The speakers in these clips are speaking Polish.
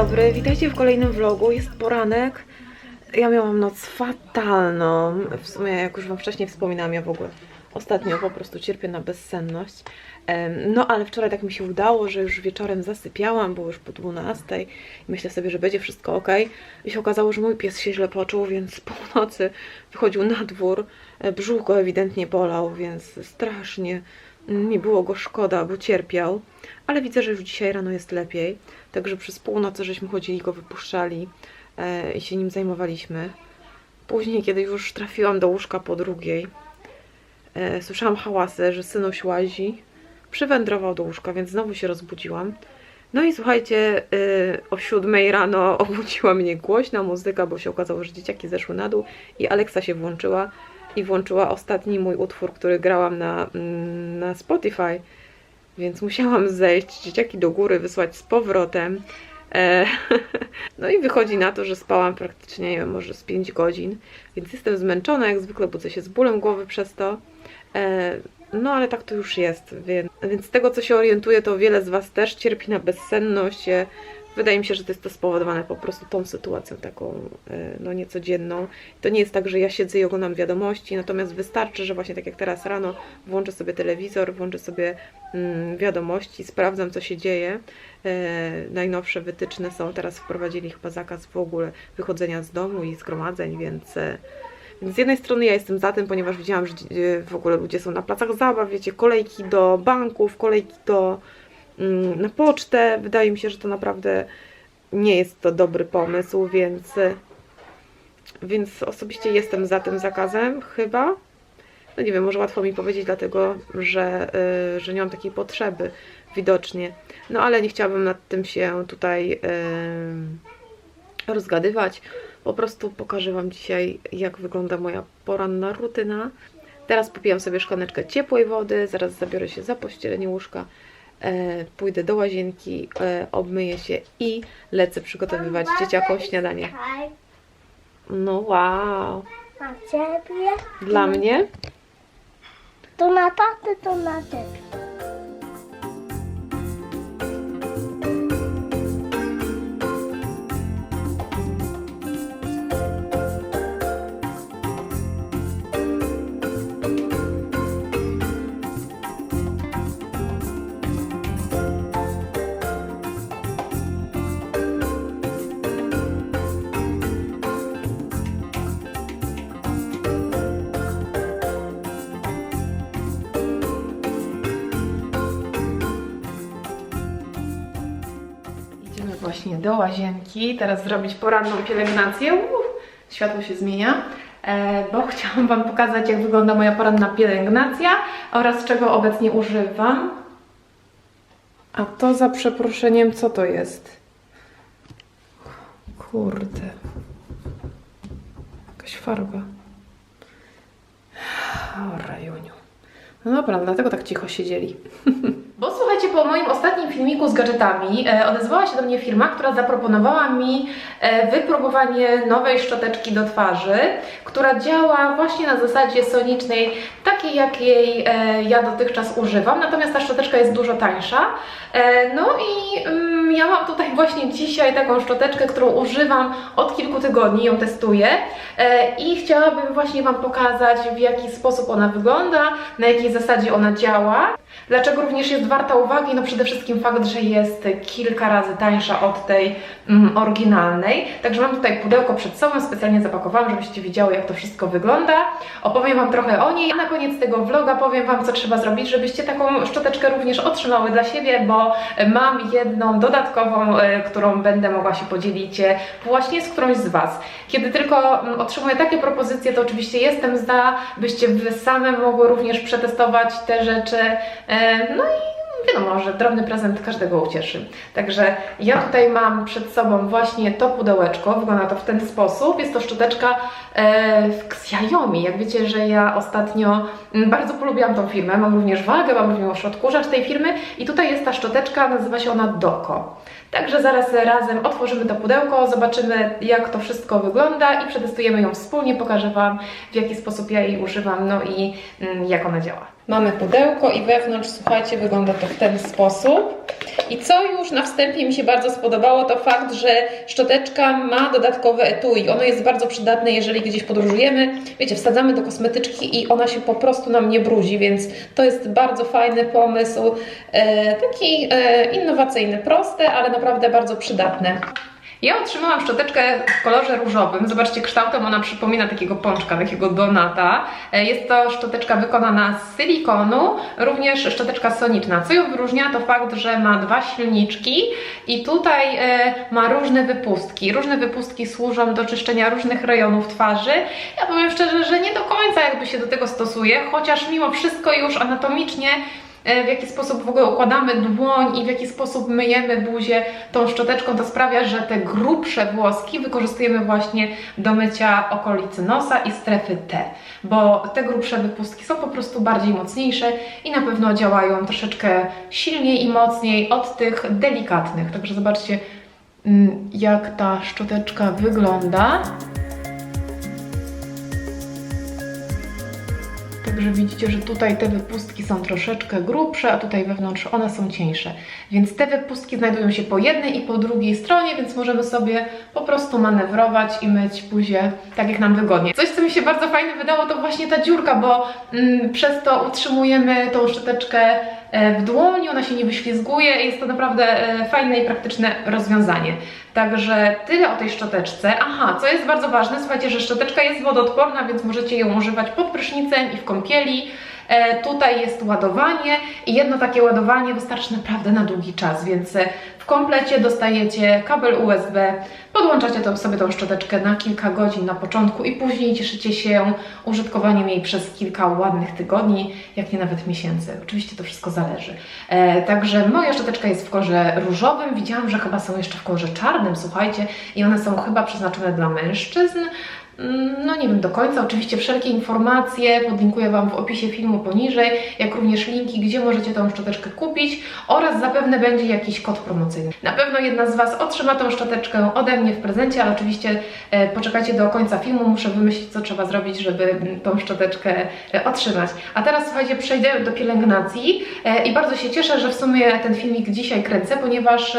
Dobry, witajcie w kolejnym vlogu. Jest poranek. Ja miałam noc fatalną. W sumie, jak już Wam wcześniej wspominałam, ja w ogóle ostatnio po prostu cierpię na bezsenność. No, ale wczoraj tak mi się udało, że już wieczorem zasypiałam, było już po 12. I myślę sobie, że będzie wszystko ok. I się okazało, że mój pies się źle poczuł, więc po północy wychodził na dwór. E, Brzuch go ewidentnie bolał, więc strasznie mi było go szkoda, bo cierpiał. Ale widzę, że już dzisiaj rano jest lepiej. Także przez północy żeśmy chodzili, go wypuszczali e, i się nim zajmowaliśmy. Później, kiedy już trafiłam do łóżka po drugiej, e, słyszałam hałasy, że synuś łazi. Przywędrował do łóżka, więc znowu się rozbudziłam. No i słuchajcie, y, o siódmej rano obudziła mnie głośna muzyka, bo się okazało, że dzieciaki zeszły na dół i Alexa się włączyła i włączyła ostatni mój utwór, który grałam na, mm, na Spotify, więc musiałam zejść, dzieciaki do góry, wysłać z powrotem. E, no i wychodzi na to, że spałam praktycznie, nie wiem, może z 5 godzin, więc jestem zmęczona, jak zwykle budzę się z bólem głowy przez to. E, no ale tak to już jest, więc, więc z tego co się orientuję, to wiele z Was też cierpi na bezsenność. Wydaje mi się, że to jest to spowodowane po prostu tą sytuacją taką e, no niecodzienną. To nie jest tak, że ja siedzę i oglądam wiadomości, natomiast wystarczy, że właśnie tak jak teraz rano włączę sobie telewizor, włączę sobie mm, wiadomości, sprawdzam co się dzieje. E, najnowsze wytyczne są, teraz wprowadzili chyba zakaz w ogóle wychodzenia z domu i zgromadzeń, więc e, z jednej strony ja jestem za tym, ponieważ widziałam, że w ogóle ludzie są na placach zabaw, wiecie, kolejki do banków, kolejki do, na pocztę. Wydaje mi się, że to naprawdę nie jest to dobry pomysł, więc, więc osobiście jestem za tym zakazem, chyba. No nie wiem, może łatwo mi powiedzieć, dlatego że, e, że nie mam takiej potrzeby widocznie. No ale nie chciałabym nad tym się tutaj e, rozgadywać. Po prostu pokażę Wam dzisiaj, jak wygląda moja poranna rutyna. Teraz popijam sobie szklaneczkę ciepłej wody, zaraz zabiorę się za pościelenie łóżka, pójdę do łazienki, e, obmyję się i lecę przygotowywać dzieciakom śniadanie. No wow, Na ciebie. dla mnie? To na tatę, to na ciebie. Do łazienki, teraz zrobić poranną pielęgnację. Uff, światło się zmienia, e, bo chciałam Wam pokazać, jak wygląda moja poranna pielęgnacja oraz czego obecnie używam. A to za przeproszeniem, co to jest? Kurde. Jakaś farba. O, rajuniu. No dobra, dlatego tak cicho siedzieli. Bo słuchajcie, po moim ostatnim filmiku z gadżetami e, odezwała się do mnie firma, która zaproponowała mi e, wypróbowanie nowej szczoteczki do twarzy, która działa właśnie na zasadzie sonicznej, takiej jakiej e, ja dotychczas używam, natomiast ta szczoteczka jest dużo tańsza. E, no i mm, ja mam tutaj właśnie dzisiaj taką szczoteczkę, którą używam od kilku tygodni, ją testuję e, i chciałabym właśnie Wam pokazać w jaki sposób ona wygląda, na jakiej zasadzie ona działa. Dlaczego również jest warta uwagi? No przede wszystkim fakt, że jest kilka razy tańsza od tej mm, oryginalnej. Także mam tutaj pudełko przed sobą, specjalnie zapakowałam, żebyście widziały jak to wszystko wygląda. Opowiem Wam trochę o niej, a na koniec tego vloga powiem Wam co trzeba zrobić, żebyście taką szczoteczkę również otrzymały dla siebie, bo mam jedną dodatkową, e, którą będę mogła się podzielić e, właśnie z którąś z Was. Kiedy tylko mm, otrzymuję takie propozycje, to oczywiście jestem za, byście Wy same mogły również przetestować te rzeczy. E, No i wiadomo, że drobny prezent każdego ucieszy. Także ja tutaj mam przed sobą właśnie to pudełeczko, wygląda to w ten sposób. Jest to szczoteczka e, w Xiaomi. Jak wiecie, że ja ostatnio mm, bardzo polubiłam tą firmę, mam również wagę, mam również odkurzacz tej firmy i tutaj jest ta szczoteczka, nazywa się ona Doko. Także zaraz razem otworzymy to pudełko, zobaczymy jak to wszystko wygląda i przetestujemy ją wspólnie, pokażę Wam w jaki sposób ja jej używam, no i mm, jak ona działa. Mamy pudełko i wewnątrz, słuchajcie, wygląda to w ten sposób. I co już na wstępie mi się bardzo spodobało, to fakt, że szczoteczka ma dodatkowe etui. Ono jest bardzo przydatne, jeżeli gdzieś podróżujemy. Wiecie, wsadzamy do kosmetyczki i ona się po prostu nam nie brudzi, więc to jest bardzo fajny pomysł. E, taki e, innowacyjny, prosty, ale naprawdę bardzo przydatny. Ja otrzymałam szczoteczkę w kolorze różowym. Zobaczcie, kształtem ona przypomina takiego pączka, takiego donata. E, Jest to szczoteczka wykonana z silikonu, również szczoteczka soniczna. Co ją wyróżnia, to fakt, że ma dwa silniczki i tutaj e, ma różne wypustki. Różne wypustki służą do czyszczenia różnych rejonów twarzy. Ja powiem szczerze, że nie do końca jakby się do tego stosuje, chociaż mimo wszystko już anatomicznie w jaki sposób w ogóle układamy dłoń i w jaki sposób myjemy buzię tą szczoteczką, to sprawia, że te grubsze włoski wykorzystujemy właśnie do mycia okolicy nosa i strefy T, bo te grubsze wypustki są po prostu bardziej mocniejsze i na pewno działają troszeczkę silniej i mocniej od tych delikatnych. Także zobaczcie, mm, jak ta szczoteczka wygląda. Także widzicie, że tutaj te wypustki są troszeczkę grubsze, a tutaj wewnątrz one są cieńsze. Więc te wypustki znajdują się po jednej i po drugiej stronie, więc możemy sobie po prostu manewrować i myć buzię tak jak nam wygodnie. Coś, co mi się bardzo fajnie wydało, to właśnie ta dziurka, bo mm, przez to utrzymujemy tą szczoteczkę w dłoni, ona się nie wyślizguje jest to naprawdę e, fajne i praktyczne rozwiązanie. Także tyle o tej szczoteczce. Aha, co jest bardzo ważne, słuchajcie, że szczoteczka jest wodoodporna, więc możecie ją używać pod prysznicem i w kąpieli. E, tutaj jest ładowanie i jedno takie ładowanie wystarczy naprawdę na długi czas, więc e, w komplecie dostajecie kabel USB, podłączacie sobie tą szczoteczkę na kilka godzin na początku i później cieszycie się użytkowaniem jej przez kilka ładnych tygodni, jak nie nawet miesięcy. Oczywiście to wszystko zależy. E, także moja szczoteczka jest w kolorze różowym, widziałam, że chyba są jeszcze w kolorze czarnym, słuchajcie, i one są chyba przeznaczone dla mężczyzn. Mm, No nie wiem do końca, oczywiście wszelkie informacje podlinkuję Wam w opisie filmu poniżej, jak również linki, gdzie możecie tą szczoteczkę kupić oraz zapewne będzie jakiś kod promocyjny. Na pewno jedna z Was otrzyma tą szczoteczkę ode mnie w prezencie, ale oczywiście e, poczekajcie do końca filmu, muszę wymyślić co trzeba zrobić, żeby tą szczoteczkę e, otrzymać. A teraz słuchajcie, przejdę do pielęgnacji e, i bardzo się cieszę, że w sumie ten filmik dzisiaj kręcę, ponieważ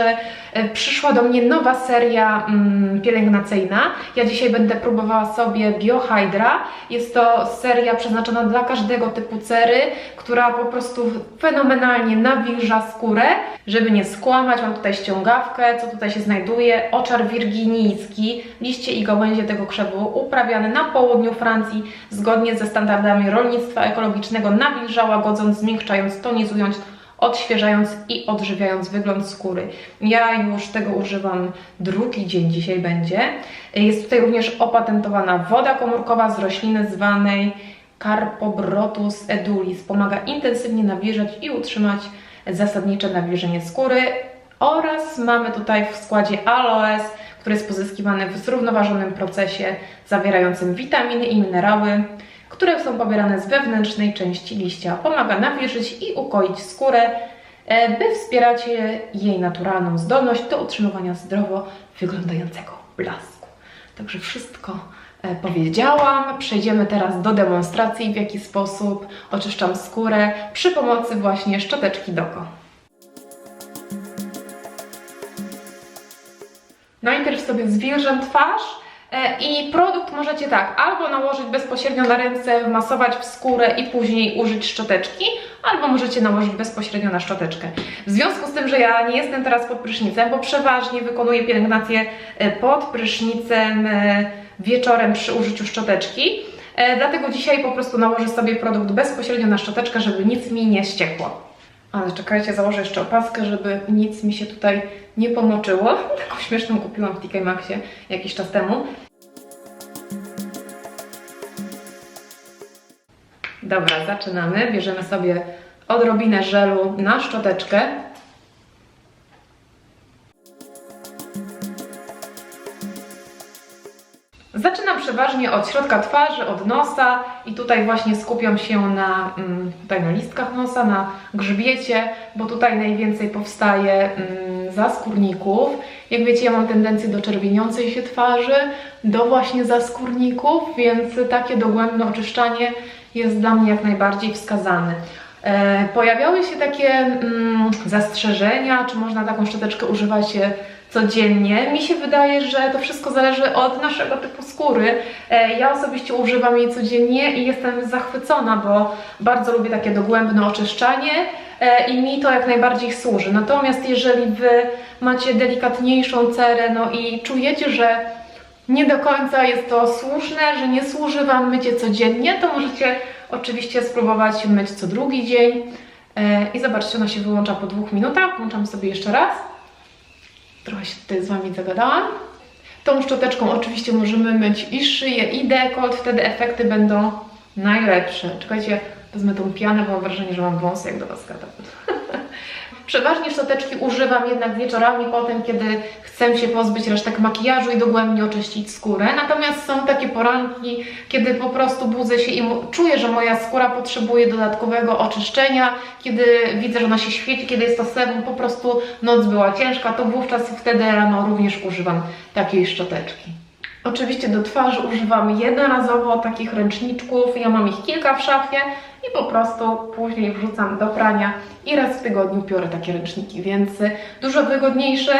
przyszła do mnie nowa seria mm, pielęgnacyjna. Ja dzisiaj będę próbowała sobie Biohydra. Jest to seria przeznaczona dla każdego typu cery, która po prostu fenomenalnie nawilża skórę. Żeby nie skłamać, mam tutaj ściągawkę, co tutaj się znajduje, oczar wirginijski, liście i gałęzie tego krzewu uprawiane na południu Francji zgodnie ze standardami rolnictwa ekologicznego, nawilża, łagodząc, zmiękczając, tonizując, odświeżając i odżywiając wygląd skóry. Ja już tego używam drugi dzień dzisiaj będzie. Jest tutaj również opatentowana woda komórkowa z rośliny zwanej Carpobrotus edulis. Pomaga intensywnie nawilżać i utrzymać zasadnicze nawilżenie skóry oraz mamy tutaj w składzie aloes, który jest pozyskiwany w zrównoważonym procesie zawierającym witaminy i minerały, które są pobierane z wewnętrznej części liścia. Pomaga nawilżyć i ukoić skórę, e, by wspierać jej naturalną zdolność do utrzymywania zdrowo wyglądającego blasku. Także wszystko e, powiedziałam. Przejdziemy teraz do demonstracji, w jaki sposób oczyszczam skórę przy pomocy właśnie szczoteczki Doko. Najpierw sobie zwilżę twarz i produkt możecie tak albo nałożyć bezpośrednio na ręce, masować w skórę i później użyć szczoteczki, albo możecie nałożyć bezpośrednio na szczoteczkę. W związku z tym, że ja nie jestem teraz pod prysznicem, bo przeważnie wykonuję pielęgnację e, pod prysznicem e, wieczorem przy użyciu szczoteczki, e, dlatego dzisiaj po prostu nałożę sobie produkt bezpośrednio na szczoteczkę, żeby nic mi nie ściekło. Ale czekajcie, założę jeszcze opaskę, żeby nic mi się tutaj nie pomoczyło. Taką śmieszną kupiłam w TK Maxie jakiś czas temu. Dobra, zaczynamy. Bierzemy sobie odrobinę żelu na szczoteczkę. Zaczynam przeważnie od środka twarzy, od nosa i tutaj właśnie skupiam się na, mm, tutaj na listkach nosa, na grzbiecie, bo tutaj najwięcej powstaje mm, zaskórników. Jak wiecie, ja mam tendencję do czerwieniącej się twarzy, do właśnie zaskórników, więc takie dogłębne oczyszczanie jest dla mnie jak najbardziej wskazane. E, pojawiały się takie mm, zastrzeżenia, czy można taką szczoteczkę używać e, codziennie. Mi się wydaje, że to wszystko zależy od naszego typu skóry. E, ja osobiście używam jej codziennie i jestem zachwycona, bo bardzo lubię takie dogłębne oczyszczanie e, i mi to jak najbardziej służy. Natomiast jeżeli Wy macie delikatniejszą cerę, no i czujecie, że nie do końca jest to słuszne, że nie służy Wam mycie codziennie, to możecie oczywiście spróbować myć co drugi dzień. E, I zobaczcie, ona się wyłącza po dwóch minutach. Włączam sobie jeszcze raz. Trochę się tutaj z Wami zagadałam. Tą szczoteczką oczywiście możemy myć i szyję, i dekolt, wtedy efekty będą najlepsze. Czekajcie, wezmę tą pianę, bo mam wrażenie, że mam wąsy, jak do Was gadam. Przeważnie szczoteczki używam jednak wieczorami potem, kiedy chcę się pozbyć resztek makijażu i dogłębnie oczyścić skórę. Natomiast są takie poranki, kiedy po prostu budzę się i czuję, że moja skóra potrzebuje dodatkowego oczyszczenia, kiedy widzę, że ona się świeci, kiedy jest to sebum, po prostu noc była ciężka, to wówczas wtedy rano również używam takiej szczoteczki. Oczywiście do twarzy używam jednorazowo takich ręczniczków. Ja mam ich kilka w szafie i po prostu później wrzucam do prania i raz w tygodniu piorę takie ręczniki, więc y, dużo wygodniejsze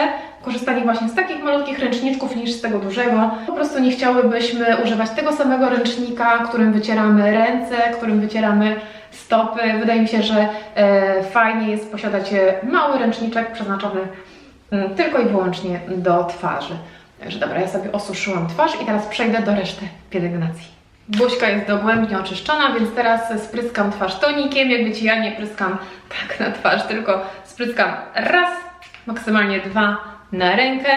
korzystanie właśnie z takich malutkich ręczniczków niż z tego dużego. Po prostu nie chciałybyśmy używać tego samego ręcznika, którym wycieramy ręce, którym wycieramy stopy. Wydaje mi się, że e, fajnie jest posiadać e, mały ręczniczek przeznaczony mm, tylko i wyłącznie do twarzy. Także dobra, ja sobie osuszyłam twarz i teraz przejdę do reszty pielęgnacji. Buźka jest dogłębnie oczyszczona, więc teraz spryskam twarz tonikiem. Jak wiecie, ja nie pryskam tak na twarz, tylko spryskam raz, maksymalnie dwa na rękę,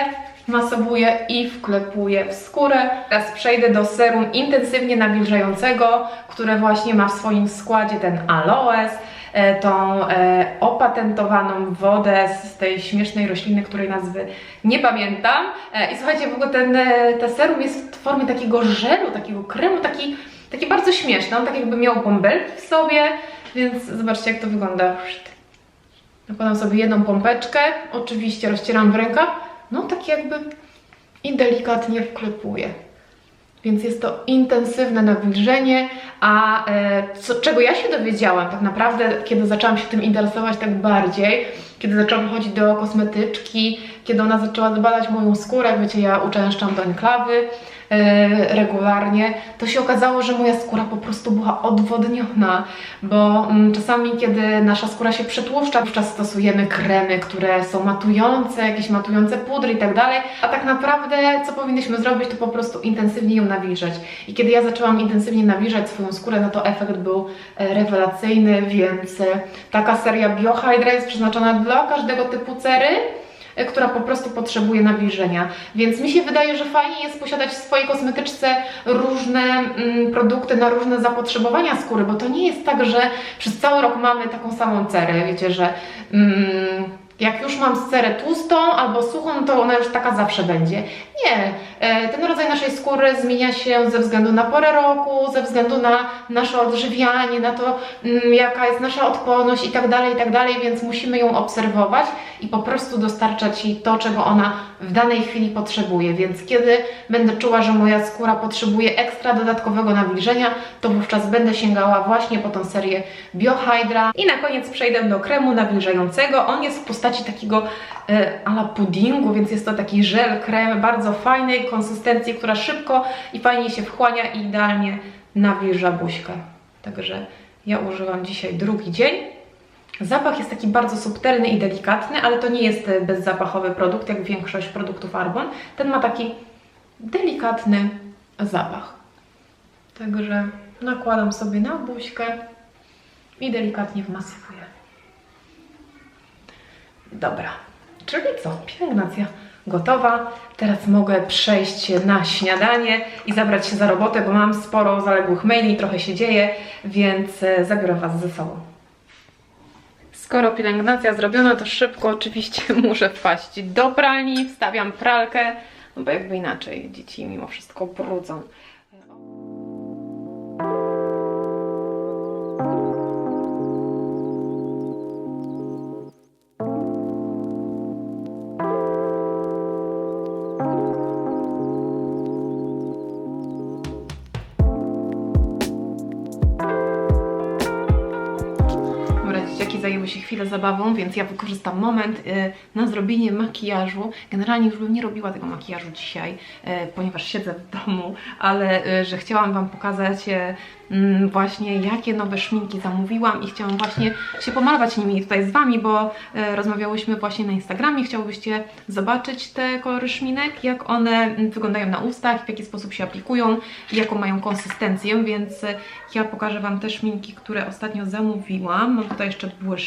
masowuję i wklepuję w skórę. Teraz przejdę do serum intensywnie nawilżającego, które właśnie ma w swoim składzie ten aloes, tą e, opatentowaną wodę z tej śmiesznej rośliny, której nazwy nie pamiętam. E, I słuchajcie, w ogóle ten, e, ten serum jest w formie takiego żelu, takiego kremu, taki, taki bardzo śmieszny. On tak jakby miał bąbelki w sobie, więc zobaczcie jak to wygląda. Nakładam sobie jedną pompeczkę, oczywiście rozcieram w rękach, no tak jakby i delikatnie wklepuję. Więc jest to intensywne nawilżenie, a e, co, czego ja się dowiedziałam tak naprawdę, kiedy zaczęłam się tym interesować tak bardziej, kiedy zaczęłam chodzić do kosmetyczki, kiedy ona zaczęła zbadać moją skórę, wiecie, ja uczęszczam do enklawy regularnie, to się okazało, że moja skóra po prostu była odwodniona, bo mm, czasami, kiedy nasza skóra się przetłuszcza, wówczas stosujemy kremy, które są matujące, jakieś matujące pudry i tak dalej, a tak naprawdę co powinnyśmy zrobić, to po prostu intensywnie ją nawilżać. I kiedy ja zaczęłam intensywnie nawilżać swoją skórę, no to efekt był e, rewelacyjny, więc e, taka seria Biohydra jest przeznaczona dla każdego typu cery, e, która po prostu potrzebuje nawilżenia. Więc mi się wydaje, że fajnie jest posiadać w swojej kosmetyczce różne mm, produkty na różne zapotrzebowania skóry, bo to nie jest tak, że przez cały rok mamy taką samą cerę. Wiecie, że mm, jak już mam cerę tłustą albo suchą, to ona już taka zawsze będzie. Nie, e, ten rodzaj naszej skóry zmienia się ze względu na porę roku, ze względu na nasze odżywianie, na to, mm, jaka jest nasza odporność i tak dalej, i tak dalej, więc musimy ją obserwować i po prostu dostarczać jej to, czego ona w danej chwili potrzebuje. Więc kiedy będę czuła, że moja skóra potrzebuje ekstra dodatkowego nawilżenia, to wówczas będę sięgała właśnie po tą serię Biohydra. I na koniec przejdę do kremu nawilżającego. On jest w postaci takiego e, ala puddingu, więc jest to taki żel, krem bardzo fajnej konsystencji, która szybko i fajnie się wchłania i idealnie nawilża buźkę. Także ja używam dzisiaj drugi dzień. Zapach jest taki bardzo subtelny i delikatny, ale to nie jest e, bezzapachowy produkt, jak większość produktów Arbon. Ten ma taki delikatny zapach. Także nakładam sobie na buźkę i delikatnie wmasowuję. Dobra, czyli co? Pielęgnacja gotowa. Teraz mogę przejść na śniadanie i zabrać się za robotę, bo mam sporo zaległych maili, trochę się dzieje, więc e, zabiorę Was ze sobą. Skoro pielęgnacja zrobiona, to szybko oczywiście muszę wpaść do pralni, wstawiam pralkę, no bo jakby inaczej dzieci mimo wszystko brudzą. Zajęły się chwilę zabawą, więc ja wykorzystam moment y, na zrobienie makijażu. Generalnie już bym nie robiła tego makijażu dzisiaj, y, ponieważ siedzę w domu, ale y, że chciałam Wam pokazać mm, właśnie jakie nowe szminki zamówiłam i chciałam właśnie się pomalować nimi tutaj z Wami, bo rozmawiałyśmy właśnie na Instagramie. Chciałybyście zobaczyć te kolory szminek, jak one mm, wyglądają na ustach, w jaki sposób się aplikują jaką mają konsystencję, więc ja pokażę Wam te szminki, które ostatnio zamówiłam. Mam tutaj jeszcze błyszczyk.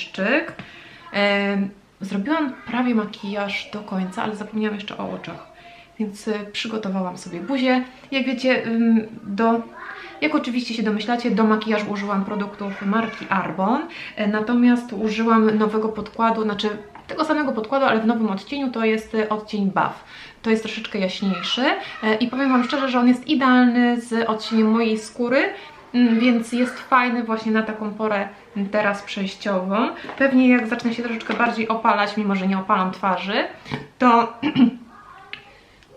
Zrobiłam prawie makijaż do końca, ale zapomniałam jeszcze o oczach, więc y, przygotowałam sobie buzię. Jak wiecie, do jak oczywiście się domyślacie, do makijażu użyłam produktów marki Arbon, e, natomiast użyłam nowego podkładu, znaczy tego samego podkładu, ale w nowym odcieniu, to jest e, odcień Buff. To jest troszeczkę jaśniejszy. E, i powiem Wam szczerze, że on jest idealny z odcieniem mojej skóry, więc jest fajny właśnie na taką porę teraz przejściową. Pewnie jak zacznę się troszeczkę bardziej opalać, mimo że nie opalam twarzy, to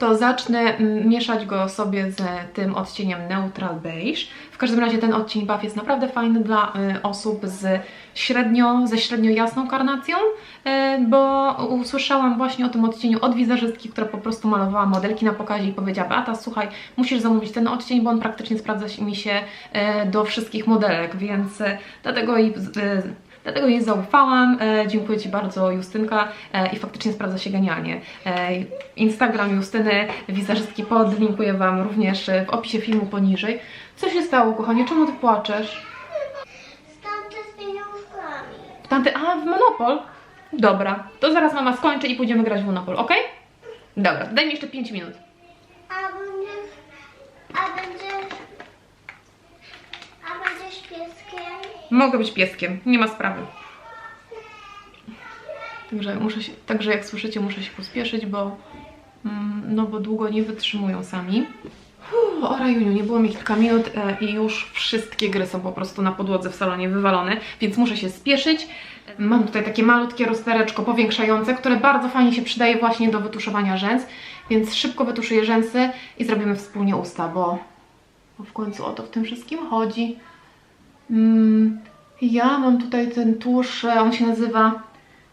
to zacznę mm, mieszać go sobie z tym odcieniem Neutral Beige. W każdym razie ten odcień Buff jest naprawdę fajny dla y, osób z średnio, ze średnio jasną karnacją, y, bo usłyszałam właśnie o tym odcieniu od wizerzystki, która po prostu malowała modelki na pokazie i powiedziała Beata, słuchaj, musisz zamówić ten odcień, bo on praktycznie sprawdza mi się y, do wszystkich modelek, więc dlatego i Dlatego jej zaufałam. E, dziękuję Ci bardzo, Justynka. E, I faktycznie sprawdza się genialnie. E, Instagram Justyny, wizerzystki podlinkuję Wam również w opisie filmu poniżej. Co się stało, kochanie? Czemu Ty płaczesz? Stąd z pieniążkami. W tamty... A, w Monopol? Dobra, to zaraz mama skończy i pójdziemy grać w Monopol, ok? Dobra, daj mi jeszcze 5 minut. A będziesz... A będziesz... A będziesz pieskiem? Mogę być pieskiem, nie ma sprawy. Także, muszę się, także jak słyszycie, muszę się pospieszyć, bo, mm, no bo długo nie wytrzymują sami. Uff, o Rajuniu, nie było mi kilka minut e, i już wszystkie gry są po prostu na podłodze w salonie wywalone, więc muszę się spieszyć. Mam tutaj takie malutkie roztereczko powiększające, które bardzo fajnie się przydaje właśnie do wytuszowania rzęs, więc szybko wytuszuję rzęsy i zrobimy wspólnie usta, bo, bo w końcu o to w tym wszystkim chodzi. Mm, ja mam tutaj ten tusz, e, on się nazywa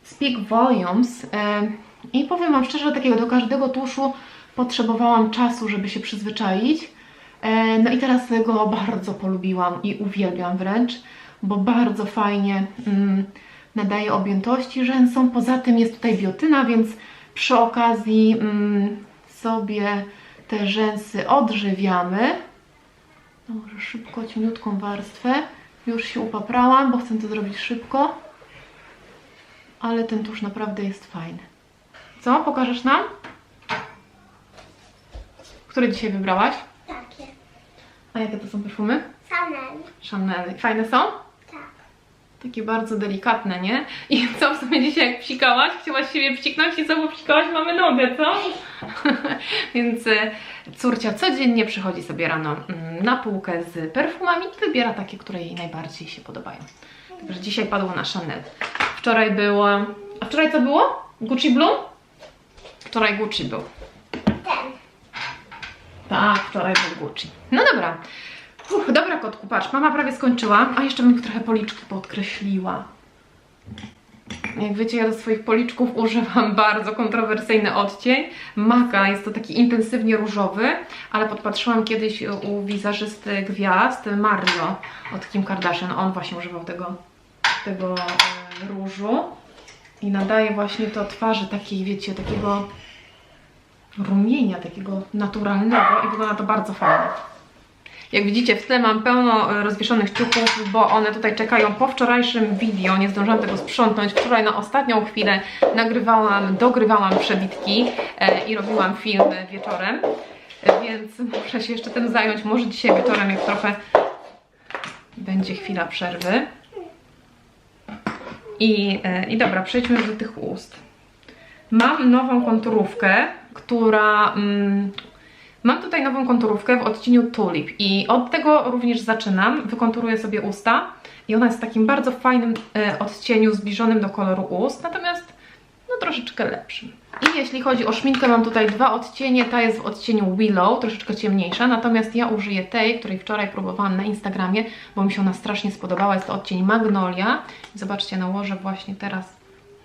Speak Volumes e, i powiem Wam szczerze, takiego do każdego tuszu potrzebowałam czasu, żeby się przyzwyczaić. E, No i teraz go bardzo polubiłam i uwielbiam wręcz, bo bardzo fajnie mm, nadaje objętości rzęsom. Poza tym jest tutaj biotyna, więc przy okazji mm, sobie te rzęsy odżywiamy. No może szybko, cieniutką warstwę. Już się upaprałam, bo chcę to zrobić szybko. Ale ten tusz naprawdę jest fajny. Co? Pokażesz nam? Które dzisiaj wybrałaś? Takie. A jakie to są perfumy? Chanel. Chanel. Fajne są? Tak. Takie bardzo delikatne, nie? I co w sumie dzisiaj jak psikałaś? Chciałaś siebie psiknąć i co, bo psikałaś mamy nogę, co? Więc e, córcia codziennie przychodzi sobie rano mm, na półkę z perfumami i wybiera takie, które jej najbardziej się podobają. Także dzisiaj padło na Chanel. Wczoraj było... A wczoraj co było? Gucci Blue? Wczoraj Gucci był. Ten. Tak, wczoraj był Gucci. No dobra. Uff, dobra kotku, patrz, mama prawie skończyła, a jeszcze bym trochę policzki podkreśliła. Jak wiecie, ja do swoich policzków używam bardzo kontrowersyjny odcień. Maka, jest to taki intensywnie różowy, ale podpatrzyłam kiedyś u wizerzysty gwiazd, Mario od Kim Kardashian. On właśnie używał tego, tego e, różu i nadaje właśnie to twarzy takiej, wiecie, takiego rumienia, takiego naturalnego i wygląda to bardzo fajnie. Jak widzicie w tle mam pełno e, rozwieszonych ciuchów, bo one tutaj czekają po wczorajszym video, nie zdążyłam tego sprzątnąć. Wczoraj na ostatnią chwilę nagrywałam, dogrywałam przebitki e, i robiłam film wieczorem, e, więc muszę się jeszcze tym zająć. Może dzisiaj wieczorem, jak trochę będzie chwila przerwy. I, i dobra, przejdźmy do tych ust. Mam nową konturówkę, która. Mm, mam tutaj nową konturówkę w odcieniu Tulip i od tego również zaczynam. Wykonturuję sobie usta i ona jest w takim bardzo fajnym e, odcieniu zbliżonym do koloru ust. Natomiast no troszeczkę lepszym. I jeśli chodzi o szminkę, mam tutaj dwa odcienie. Ta jest w odcieniu Willow, troszeczkę ciemniejsza, natomiast ja użyję tej, której wczoraj próbowałam na Instagramie, bo mi się ona strasznie spodobała. Jest to odcień Magnolia. Zobaczcie, nałożę właśnie teraz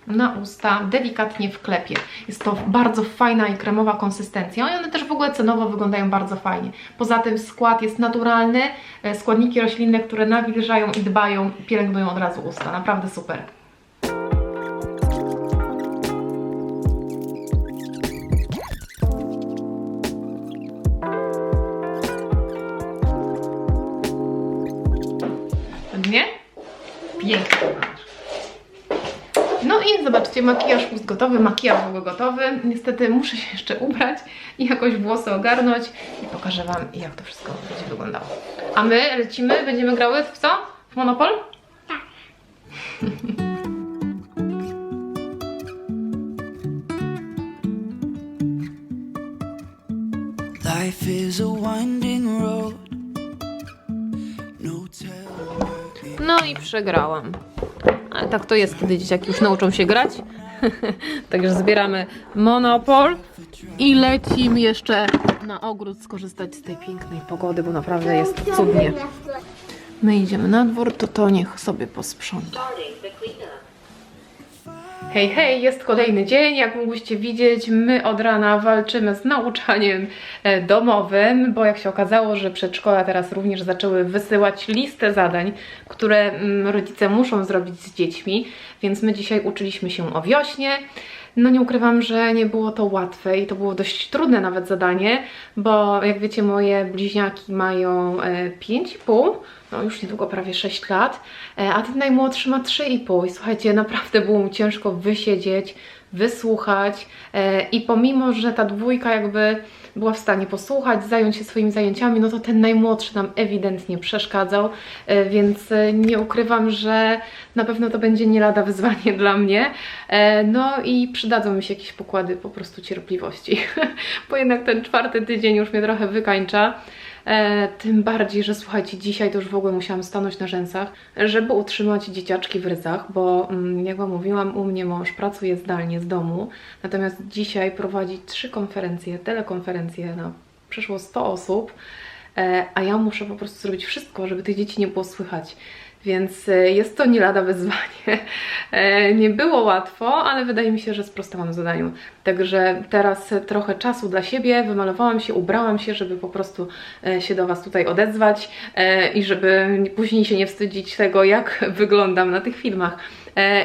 na usta, delikatnie w klepie. Jest to bardzo fajna i kremowa konsystencja i one też w ogóle cenowo wyglądają bardzo fajnie. Poza tym skład jest naturalny, e, składniki roślinne, które nawilżają i dbają, pielęgnują od razu usta. Naprawdę super. Nie? Pięknie i zobaczcie, makijaż ust gotowy, makijaż w ogóle gotowy. Niestety muszę się jeszcze ubrać i jakoś włosy ogarnąć i pokażę Wam, jak to wszystko będzie wyglądało. A my lecimy, będziemy grały w co? W Monopol? Tak. Life is a winding road. No No i przegrałam. Ale tak to jest, kiedy dzieciaki już nauczą się grać. Także zbieramy Monopol i lecimy jeszcze na ogród skorzystać z tej pięknej pogody, bo naprawdę jest cudnie. My idziemy na dwór, to to niech sobie posprząta. Hej, hej, jest kolejny dzień. Jak mogliście widzieć, my od rana walczymy z nauczaniem e, domowym, bo jak się okazało, że przedszkola teraz również zaczęły wysyłać listę zadań, które mm, rodzice muszą zrobić z dziećmi, więc my dzisiaj uczyliśmy się o wiośnie. No nie ukrywam, że nie było to łatwe i to było dość trudne nawet zadanie, bo jak wiecie, moje bliźniaki mają e, 5,5, no już niedługo prawie 6 lat, e, a ten najmłodszy ma 3,5 i słuchajcie, naprawdę było mu ciężko wysiedzieć, wysłuchać e, i pomimo, że ta dwójka jakby była w stanie posłuchać, zająć się swoimi zajęciami, no to ten najmłodszy nam ewidentnie przeszkadzał, e, więc e, nie ukrywam, że na pewno to będzie nie lada wyzwanie dla mnie. E, No i przydadzą mi się jakieś pokłady po prostu cierpliwości, bo jednak ten czwarty tydzień już mnie trochę wykańcza. E, tym bardziej, że słuchajcie, dzisiaj to już w ogóle musiałam stanąć na rzęsach, żeby utrzymać dzieciaczki w ryzach, bo mm, jak Wam mówiłam, u mnie mąż pracuje zdalnie z domu, natomiast dzisiaj prowadzi trzy konferencje, telekonferencje na przyszło 100 osób, e, a ja muszę po prostu zrobić wszystko, żeby tych dzieci nie było słychać. Więc e, jest to nie lada wyzwanie. E, Nie było łatwo, ale wydaje mi się, że sprostałam zadaniu. Także teraz trochę czasu dla siebie, wymalowałam się, ubrałam się, żeby po prostu e, się do Was tutaj odezwać i żeby później się nie wstydzić tego, jak wyglądam na tych filmach.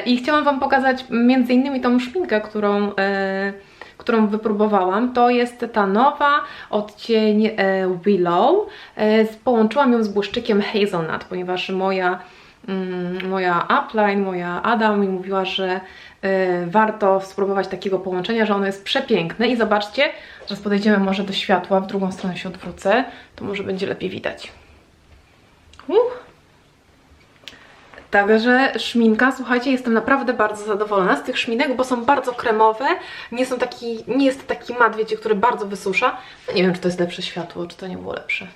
I chciałam Wam pokazać między innymi tą szminkę, którą którą wypróbowałam, to jest ta nowa odcień e, Willow. E, połączyłam ją z błyszczykiem Hazelnut, ponieważ moja, mm, moja upline, moja Ada mi mówiła, że e, warto spróbować takiego połączenia, że ono jest przepiękne i zobaczcie, teraz podejdziemy może do światła, w drugą stronę się odwrócę, to może będzie lepiej widać. Uh. Także szminka, słuchajcie, jestem naprawdę bardzo zadowolona z tych szminek, bo są bardzo kremowe, nie są taki, nie jest taki mat, wiecie, który bardzo wysusza. No nie wiem, czy to jest lepsze światło, czy to nie było lepsze.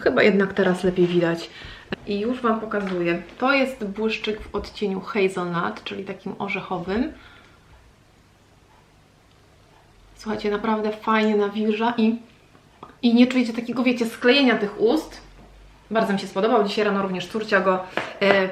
Chyba jednak teraz lepiej widać. I już Wam pokazuję. To jest błyszczyk w odcieniu Hazelnut, czyli takim orzechowym. Słuchajcie, naprawdę fajnie nawilża i, i nie czujecie takiego, wiecie, sklejenia tych ust. Bardzo mi się spodobał. Dzisiaj rano również córcia go e,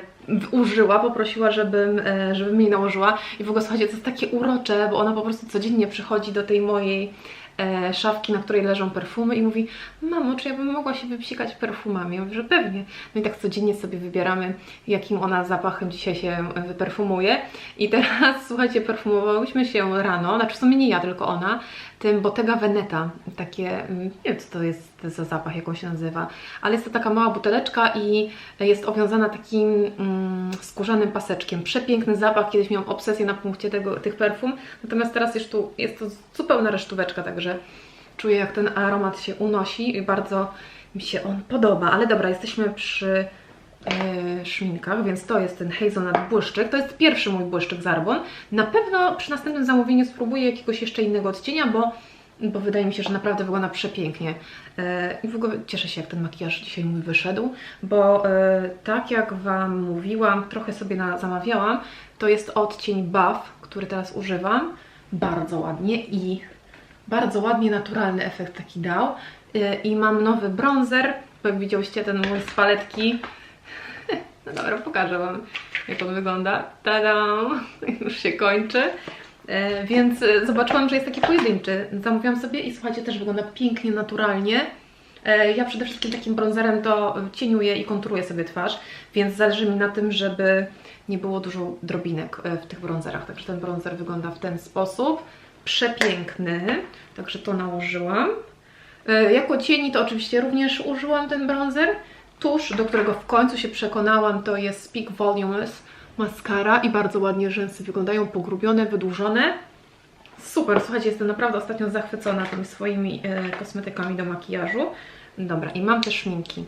użyła, poprosiła, żebym, e, żebym jej nałożyła. I w ogóle słuchajcie, to jest takie urocze, bo ona po prostu codziennie przychodzi do tej mojej e, szafki, na której leżą perfumy i mówi Mamo, czy ja bym mogła się wypsikać perfumami? Ja mówię, że pewnie. No i tak codziennie sobie wybieramy, jakim ona zapachem dzisiaj się wyperfumuje. I teraz, słuchajcie, perfumowałyśmy się rano, znaczy w sumie nie ja, tylko ona, tym Bottega Veneta. Takie, mm, nie wiem co to jest za zapach, jak on się nazywa, ale jest to taka mała buteleczka i jest owiązana takim mm, skórzanym paseczkiem. Przepiękny zapach, kiedyś miałam obsesję na punkcie tego, tych perfum, natomiast teraz jest, tu, jest to zupełna resztóweczka, także czuję jak ten aromat się unosi i bardzo mi się on podoba. Ale dobra, jesteśmy przy szminkach, więc to jest ten Hazelnut błyszczyk. To jest pierwszy mój błyszczyk z Arbon. Na pewno przy następnym zamówieniu spróbuję jakiegoś jeszcze innego odcienia, bo bo wydaje mi się, że naprawdę wygląda przepięknie. E, I w ogóle cieszę się, jak ten makijaż dzisiaj mój wyszedł, bo e, tak jak Wam mówiłam, trochę sobie na, zamawiałam, to jest odcień Buff, który teraz używam. Bardzo ładnie i bardzo ładnie naturalny efekt taki dał. E, I mam nowy bronzer, bo jak widziałyście ten mój z paletki. No dobra, pokażę Wam, jak on wygląda. Tadam! Już się kończy. E, Więc e, zobaczyłam, że jest taki pojedynczy. Zamówiłam sobie i słuchajcie, też wygląda pięknie, naturalnie. E, Ja przede wszystkim takim bronzerem to cieniuję i konturuję sobie twarz, więc zależy mi na tym, żeby nie było dużo drobinek w tych bronzerach. Także ten bronzer wygląda w ten sposób. Przepiękny. Także to nałożyłam. Jako cieni to oczywiście również użyłam ten bronzer. Tusz, do którego w końcu się przekonałam, to jest Speak Voluminous Mascara i bardzo ładnie rzęsy wyglądają, pogrubione, wydłużone. Super, słuchajcie, jestem naprawdę ostatnio zachwycona tymi swoimi e, kosmetykami do makijażu. Dobra, i mam te szminki.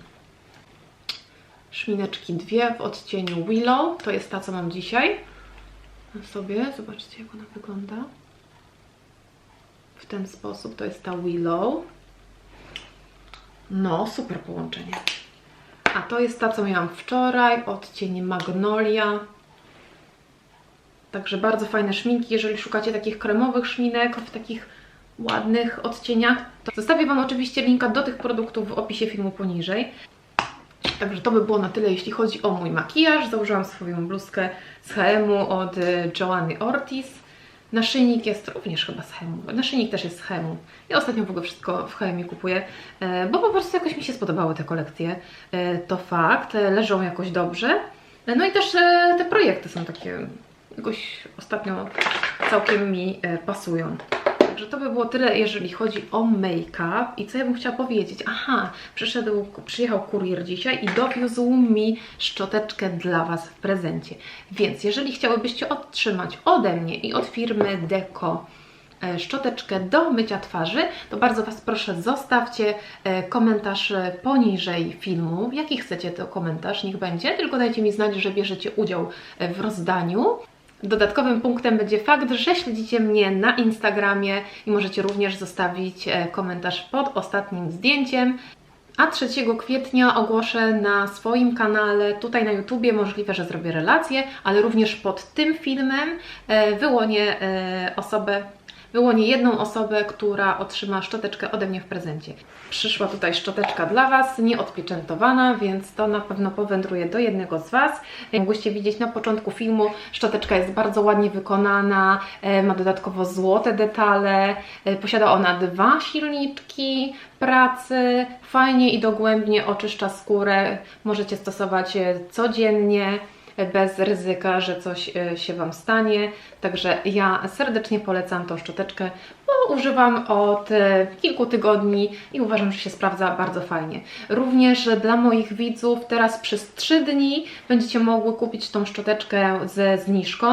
Szmineczki dwie w odcieniu Willow, to jest ta, co mam dzisiaj. Na sobie, zobaczcie jak ona wygląda. W ten sposób, to jest ta Willow. No, super połączenie. A to jest ta, co miałam wczoraj, odcień Magnolia. Także bardzo fajne szminki. Jeżeli szukacie takich kremowych szminek w takich ładnych odcieniach, to zostawię Wam oczywiście linka do tych produktów w opisie filmu poniżej. Także to by było na tyle, jeśli chodzi o mój makijaż. Założyłam swoją bluzkę z H&M-u od y, Joanny Ortiz. Naszyjnik jest również chyba z H&M. Naszyjnik też jest z H&M. Ja ostatnio w ogóle wszystko w H&M kupuję, e, bo po prostu jakoś mi się spodobały te kolekcje. E, To fakt, e, leżą jakoś dobrze. No i też te projekty są takie jakoś ostatnio całkiem mi pasują. Także to by było tyle, jeżeli chodzi o make-up. I co ja bym chciała powiedzieć? Aha, przyszedł, przyjechał kurier dzisiaj i dowiózł mi szczoteczkę dla Was w prezencie. Więc jeżeli chciałybyście otrzymać ode mnie i od firmy Deco e, szczoteczkę do mycia twarzy, to bardzo Was proszę, zostawcie e, komentarz e, poniżej filmu. Jaki chcecie to komentarz, niech będzie, tylko dajcie mi znać, że bierzecie udział w rozdaniu. Dodatkowym punktem będzie fakt, że śledzicie mnie na Instagramie i możecie również zostawić e, komentarz pod ostatnim zdjęciem. A 3 kwietnia ogłoszę na swoim kanale, tutaj na YouTubie, możliwe, że zrobię relację, ale również pod tym filmem e, wyłonię e, osobę, wyłonię jedną osobę, która otrzyma szczoteczkę ode mnie w prezencie. Przyszła tutaj szczoteczka dla Was, nieodpieczętowana, więc to na pewno powędruje do jednego z Was. Jak mogłyście widzieć na początku filmu, szczoteczka jest bardzo ładnie wykonana, e, ma dodatkowo złote detale, e, posiada ona dwa silniczki pracy, fajnie i dogłębnie oczyszcza skórę, możecie stosować codziennie bez ryzyka, że coś e, się Wam stanie. Także ja serdecznie polecam tą szczoteczkę, bo używam od e, kilku tygodni i uważam, że się sprawdza bardzo fajnie. Również dla moich widzów teraz przez 3 dni będziecie mogły kupić tą szczoteczkę ze zniżką.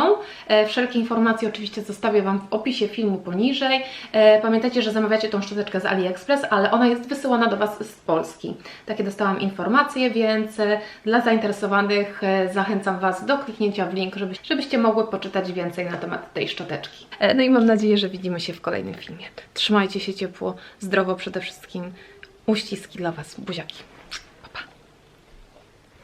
E, Wszelkie informacje oczywiście zostawię Wam w opisie filmu poniżej. E, Pamiętajcie, że zamawiacie tą szczoteczkę z AliExpress, ale ona jest wysyłana do Was z Polski. Takie dostałam informacje, więc dla zainteresowanych zachęcam Was do kliknięcia w link, żeby, żebyście mogły poczytać więcej na temat tej szczoteczki. No i mam nadzieję, że widzimy się w kolejnym filmie. Trzymajcie się ciepło, zdrowo przede wszystkim. Uściski dla Was, buziaki.